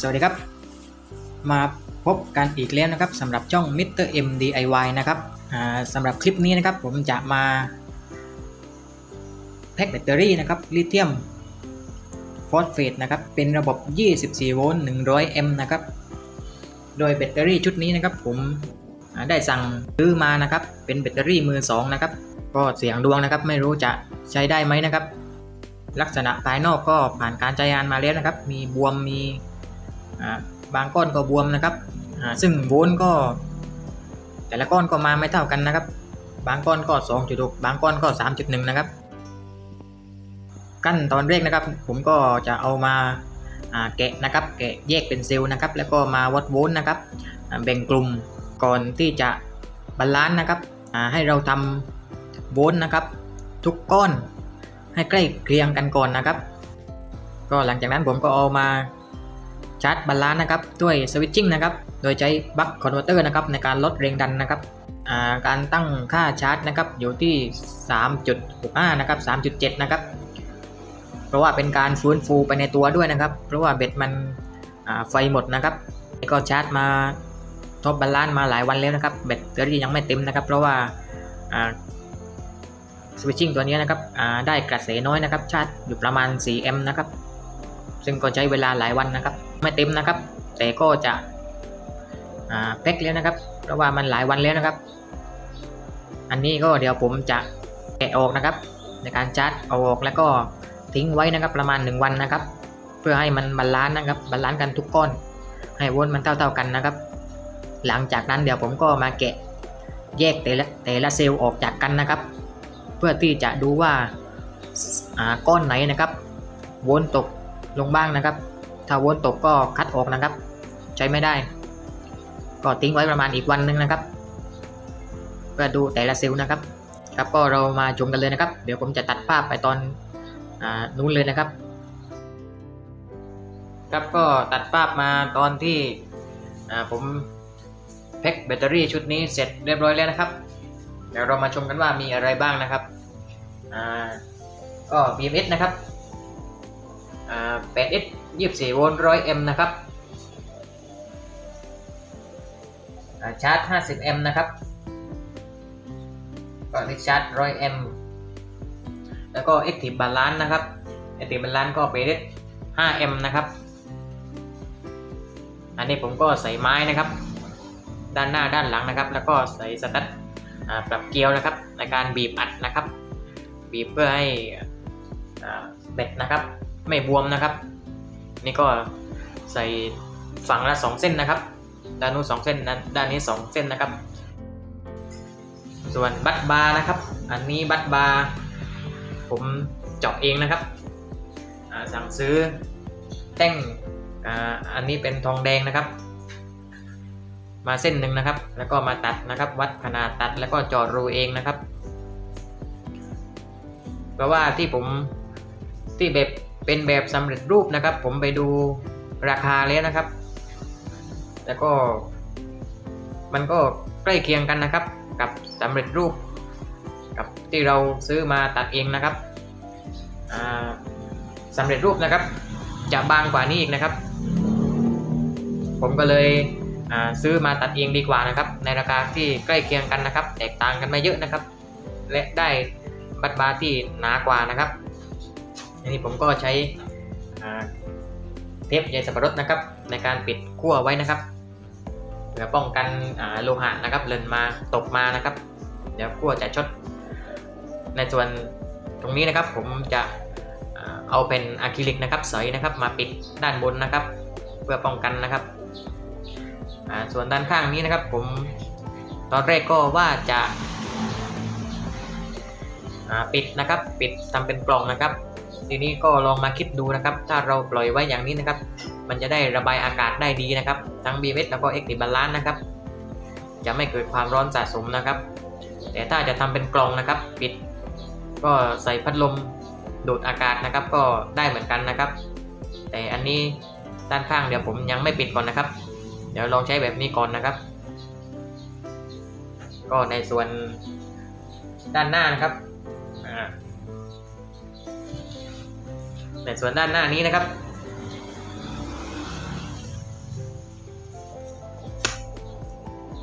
สวัสดีครับ มาพบกันอีกแล้วนะครับสำหรับช่อง Mr. M DIY นะครับสำหรับคลิปนี้นะครับผมจะมาแพ็คแบตเตอรี่นะครับลิเธียมฟอสเฟตนะครับเป็นระบบ 24 โวลต์ 100 แอมป์นะครับ โดยแบตเตอรี่ชุดนี้นะครับผมได้สั่งซื้อมานะครับ เป็นแบตเตอรี่มือ 2 นะครับ ก็เสียงดวงนะครับไม่รู้จะใช้ได้ไหมนะครับ ลักษณะภายนอกก็ผ่านการใช้งานมาแล้วนะครับ มีบวมมี บางก้อนก็บวมนะครับซึ่งโวลต์ก็ แต่ละก้อนก็มาไม่เท่ากันนะครับ บางก้อนก็ 2.6 บางก้อนก็ 3.1 นะครับ ขั้นตอนแรกนะครับ ผมก็จะเอามาแกะนะครับ แกะแยกเป็นเซลล์นะครับ แล้วก็มาวัดโวลต์นะครับแบ่งกลุ่มก่อนที่จะบาลานซ์นะครับให้เราทำโวลต์นะครับ ทุกก้อนให้ใกล้เคียงกันก่อนนะครับ ก็หลังจากนั้นผมก็เอามา ชาร์จบาลานนะครับด้วยสวิตชิ่งนะครับโดยใช้บัคคอนเวอร์เตอร์นะครับในการลดแรงดันนะครับการตั้งค่าชาร์จนะครับอยู่ที่ 3.65 นะครับ 3.7 นะครับ เพราะว่าเป็นการฟื้นฟูไปในตัวด้วยนะครับ เพราะว่าเบ็ดมันไฟหมดนะครับ ก็ชาร์จมาทบบาลานมาหลายวันแล้วนะครับแบตเตอรี่ยังไม่เต็มนะครับ เพราะว่าสวิตชิ่งตัวนี้นะครับได้กระแสน้อยนะครับ ชาร์จอยู่ประมาณ 4 แอมป์นะครับ ซึ่งก็ใช้เวลาหลายวันนะครับ ไม่เต็มนะครับ แต่ก็จะแพ็คแล้วนะครับ เพราะว่ามันหลายวันแล้วนะครับ อันนี้ก็เดี๋ยวผมจะแกะออกนะครับ ในการชาร์จเอาออกแล้วก็ทิ้งไว้นะครับประมาณ 1 วันนะครับ เพื่อให้มันบาลานซ์นะครับบาลานซ์กันทุกก้อน ให้วลต์มันเท่าๆกันนะครับ หลังจากนั้นเดี๋ยวผมก็มาแกะแยกแต่ละแต่ละเซลล์ออกจากกันนะครับ เพื่อที่จะดูว่าก้อนไหนนะครับวลต์ตกลงบ้างนะครับ ถ้าโวลต์ตกก็คัดออกนะครับ ใช้ไม่ได้ ก็ทิ้งไว้ประมาณอีกวันหนึ่งนะครับเพื่อดูแต่ละเซลล์นะครับ ครับก็เรามาชมกันเลยนะครับ เดี๋ยวผมจะตัดภาพไปตอนอนู้นเลยนะครับ ครับก็ตัดภาพมาตอนที่ผมแพ็คแบตเตอรี่ชุดนี้เสร็จเรียบร้อยแล้วนะครับเดี๋ยวเรามาชมกันว่ามีอะไรบ้างนะครับ อ่า ก็ BMS นะครับ 8S 24 โวลต์ 100M นะครับชาร์จ 50M นะครับ ก็ที่ชาร์จ 100M แล้วก็ Active Balance นะครับ Active Balance ก็ 8S 5M นะครับ อันนี้ผมก็ใส่ไม้นะครับ ด้านหน้าด้านหลังนะครับ แล้วก็ใส่สตั๊ดปรับเกลียวนะครับ ในการบีบอัดนะครับ บีบเพื่อให้อ่าเบ็ดนะครับ ไม่บวมนะครับ นี่ก็ใส่ฝั่งละ 2 เส้นนะครับ ด้านนู้น2เส้นนั้นด้านนี้ 2 เส้นนะครับ ส่วนบัตบาร์นะครับ อันนี้บัตบาร์ผมเจาะเองนะครับ สั่งซื้อแท่งอ,อันนี้เป็นทองแดงนะครับ มาเส้นหนึ่งนะครับ แล้วก็มาตัดนะครับ วัดขนาดตัดแล้วก็เจอดรูเองนะครับ เพราะว่าที่ผมที่แบบ เป็นแบบสำเร็จรูปนะครับ ผมไปดูราคาแล้วนะครับ แล้วก็ มันก็ใกล้เคียงกันนะครับ กับสำเร็จรูป กับที่เราซื้อมาตัดเองนะครับอ่าสำเร็จรูปนะครับ จะบางกว่านี้อีกนะครับ ผมก็เลยซื้อมาตัดเองดีกว่านะครับ ในราคาที่ใกล้เคียงกันนะครับ แตกต่างกันไม่เยอะนะครับ และได้บัตรบาที่หนากว่านะครับ อันนี้ผมก็ใช้เทปใยสับปะรดนะครับ ในการปิดขั้วไว้นะครับเพื่อป้องกันโลหะนะครับเลินมาตกมานะครับ เดี๋ยวขั้วจะชด ในส่วนตรงนี้นะครับผมจะเอาเป็นอะคริลิกนะครับใสนะครับมาปิดด้านบนนะครับ เพื่อป้องกันนะครับส่วนด้านข้างนี้นะครับผมตอนแรกก็ว่าจะปิดนะครับ ปิดทำเป็นกล่องนะครับ ทีนี้ก็ลองมาคิดดูนะครับ ถ้าเราปล่อยไว้อย่างนี้นะครับ มันจะได้ระบายอากาศได้ดีนะครับ ทั้ง BMS แล้วก็ Active Balance นะครับ จะไม่เกิดความร้อนสะสมนะครับ แต่ถ้าจะทำเป็นกล่องนะครับ ปิด ก็ใส่พัดลมดูดอากาศนะครับ ก็ได้เหมือนกันนะครับ แต่อันนี้ด้านข้างเดี๋ยวผมยังไม่ปิดก่อนนะครับ เดี๋ยวลองใช้แบบนี้ก่อนนะครับ ก็ในส่วนด้านหน้านะครับ ในส่วนด้านหน้านี้นะครับ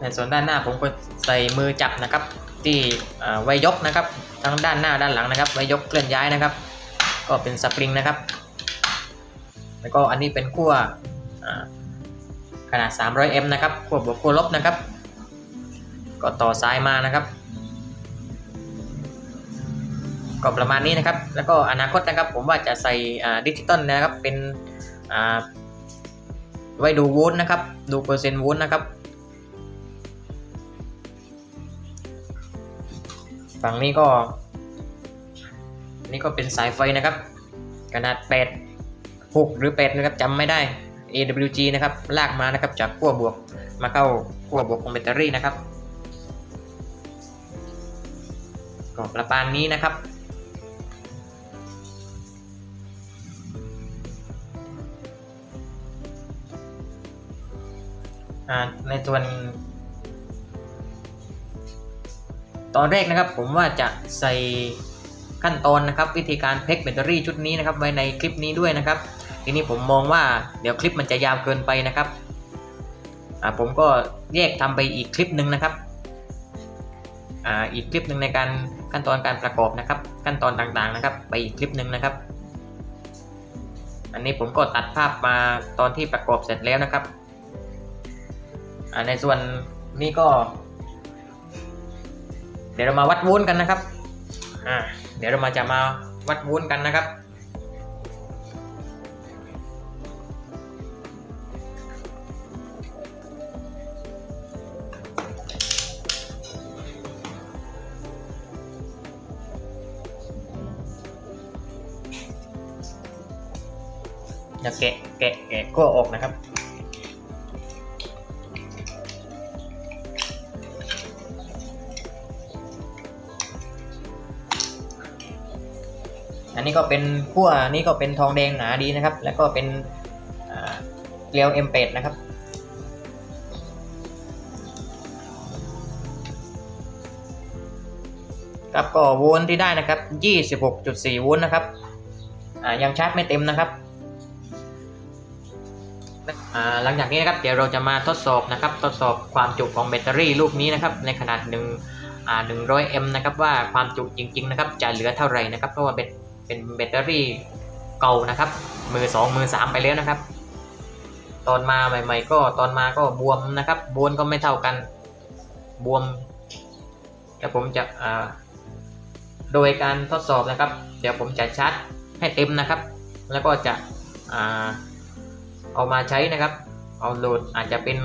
ในส่วนด้านหน้าผมก็ใส่มือจับนะครับ ที่ไว้ยกนะครับ ทั้งด้านหน้าด้านหลังนะครับ ไว้ยกเคลื่อนย้ายนะครับ ก็เป็นสปริงนะครับ แล้วก็อันนี้เป็นขั้วขนาด 300M นะครับขั้วบวกขั้วลบนะครับ ก็ต่อซ้ายมานะครับ ก็ประมาณนี้นะครับ แล้วก็อนาคตนะครับผมว่าจะใส่ดิจิตอลนะครับเป็นไว้ดูโวลต์นะครับ ดูเปอร์เซ็นต์โวลต์นะครับฝั่งนี้ก็นี่ก็เป็นสายไฟนะครับ ขนาด 8 6 หรือ 8 นะครับจำไม่ได้ AWG นะครับลากมานะครับจากขั้วบวกมาเข้าขั้วบวกของแบตเตอรี่นะครับก็ประมาณนี้นะครับ ในส่วนตอนแรกนะครับผมว่าจะใส่ขั้นตอนนะครับ วิธีการเพกแบตเตอรี่ชุดนี้นะครับไว้ในคลิปนี้ด้วยนะครับ ทีนี้ผมมองว่าเดี๋ยวคลิปมันจะยาวเกินไปนะครับผมก็แยกทำไปอีกคลิปหนึ่งนะครับออีกคลิปหนึ่งในการขั้นตอนการประกอบนะครับ ขั้นตอนต่างๆนะครับ ไปอีกคลิปหนึ่งนะครับ อันนี้ผมก็ตัดภาพมาตอนที่ประกอบเสร็จแล้วนะครับ อ่าในส่วนนี้ก็ เดี๋ยวเรามาวัดวุ้นกันนะครับอ่าเดี๋ยวเรามาจะมาวัดวุ้นกันนะครับจะแกะแกะแกะก็ออกนะครับ อันนี้ก็เป็นขั้วนี่ก็เป็นทองแดงหนาดีนะครับ แล้วก็เป็นเกลียว M8 นะครับ ครับก็โวลต์ที่ได้นะครับ 26.4 โวลต์นะครับอ่ายังชาร์จไม่เต็มนะครับหลังจากนี้นะครับเดี๋ยวเราจะมาทดสอบนะครับทดสอบความจุของแบตเตอรี่ลูกนี้นะครับในขนาดหนึ่งอ่า100 m นะครับว่าความจุจริงๆนะครับจะเหลือเท่าไหร่นะครับเพราะว่าแบต เป็นแบตเตอรี่เก่านะครับ มือ 2 มือ 3 ไปแล้วนะครับ ตอนมาใหม่ ๆ ก็ตอนมาก็บวมนะครับ บวมก็ไม่เท่ากัน บวม แต่ผมจะโดยการทดสอบนะครับ เดี๋ยวผมจะชาร์จให้เต็มนะครับ แล้วก็จะอาเอามาใช้นะครับ เอาโหลดอาจจะเป็น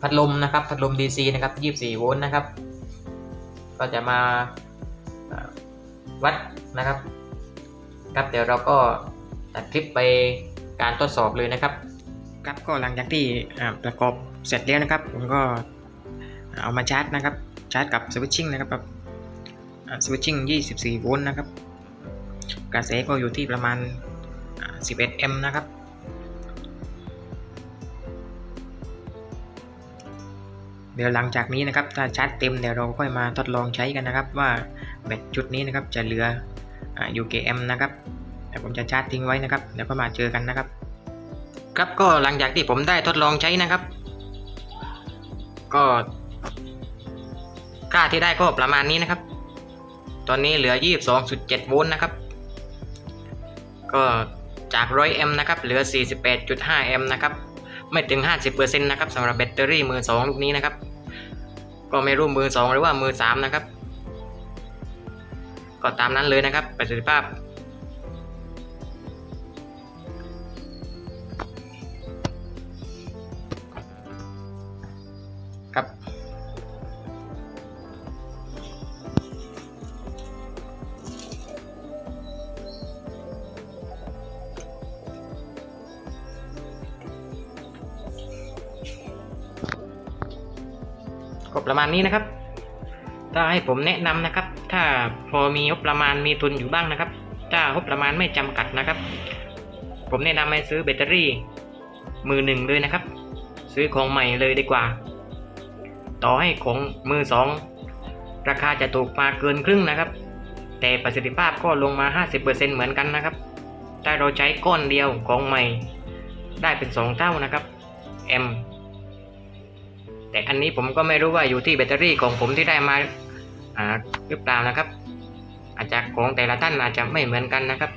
พัดลมนะครับ พัดลม DC นะครับ 24 โวลต์นะครับ ก็จะมา วัดนะครับ ครับเดี๋ยวเราก็ตัดคลิปไปการทดสอบเลยนะครับ ครับก็หลังจากที่ประกอบเสร็จแล้วนะครับ ผมก็เอามาชาร์จนะครับชาร์จกับสวิตชิ่งนะครับแบบสวิตชิ่ง24 โวลต์นะครับ กระแสก็อยู่ที่ประมาณ 11M นะครับ เดี๋ยวหลังจากนี้นะครับ ถ้าชาร์จเต็มเดี๋ยวเราค่อยมาทดลองใช้กันนะครับว่า แบตชุดนี้นะครับจะเหลืออยู่กี่แอมป์นะครับเดี๋ยวผมจะชาร์จทิ้งไว้นะครับเดี๋ยวก็มาเจอกันนะครับ ครับก็หลังจากที่ผมได้ทดลองใช้นะครับ ก็ค่าที่ได้ก็ประมาณนี้นะครับ ตอนนี้เหลือ 22.7 โวลต์นะครับ ก็จาก100แอมป์นะครับเหลือ 48.5 แอมป์นะครับไม่ถึง 50%นะครับสำหรับแบตเตอรี่มือ2ลูกนี้นะครับ ก็ไม่รู้มือ 2 หรือว่ามือ 3 นะครับ ก็ตามนั้นเลยนะครับ ประสิทธิภาพ ครับก็ประมาณนี้นะครับ ถ้าให้ผมแนะนำนะครับ ถ้าพอมีงบประมาณมีทุนอยู่บ้างนะครับ ถ้างบประมาณไม่จำกัดนะครับ ผมแนะนำให้ซื้อแบตเตอรี่ มือหนึ่งเลยนะครับ ซื้อของใหม่เลยดีกว่า ต่อให้ของมือสองราคาจะถูกมาเกินครึ่งนะครับ แต่ประสิทธิภาพก็ลงมา 50%เหมือนกันนะครับถ้าเราใช้ก้อนเดียวของใหม่ ได้เป็น 2 เท่านะครับ M แต่อันนี้ผมก็ไม่รู้ว่าอยู่ที่แบตเตอรี่ของผมที่ได้มา หรือเปล่านะครับ อาจจะของแต่ละท่านอาจจะไม่เหมือนกันนะครับ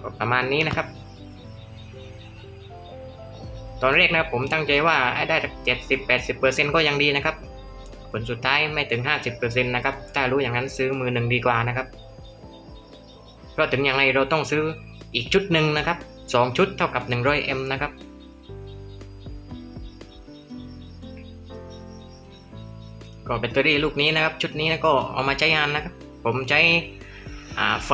ก็ประมาณนี้นะครับ ตอนแรกนะครับผมตั้งใจว่าให้ได้เจ็ดสิบแปดสิบเปอร์เซ็นก็ยังดีนะครับ ผลสุดท้ายไม่ถึงห้าสิบเปอร์เซ็นนะครับ ถ้ารู้อย่างนั้นซื้อมือหนึ่งดีกว่านะครับ เพราะถึงอย่างไรเราต้องซื้ออีกชุดหนึ่งนะครับสองชุดเท่ากับ 100M นะครับ ก็แบตเตอรี่ลูกนี้นะครับ ชุดนี้นะก็เอามาใช้งานนะครับ ผมใช้ไฟ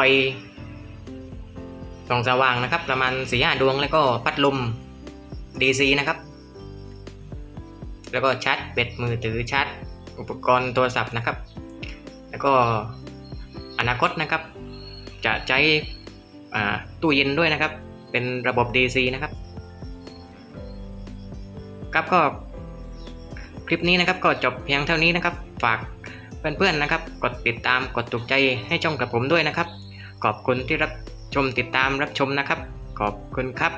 ส่องสว่างนะครับ ประมาณสี่ห้าดวงแล้วก็พัดลม DC นะครับ แล้วก็ชาร์จแบตมือถือชาร์จอุปกรณ์โทรศัพท์นะครับ แล้วก็อนาคตนะครับ จะใช้ตู้เย็นด้วยนะครับ เป็นระบบ DC นะครับ ครับก็ คลิปนี้นะครับก็จบเพียงเท่านี้นะครับ ฝากเพื่อนๆนะครับ กดติดตามกดถูกใจให้ช่องกับผมด้วยนะครับ ขอบคุณที่รับชมติดตามรับชมนะครับ ขอบคุณครับ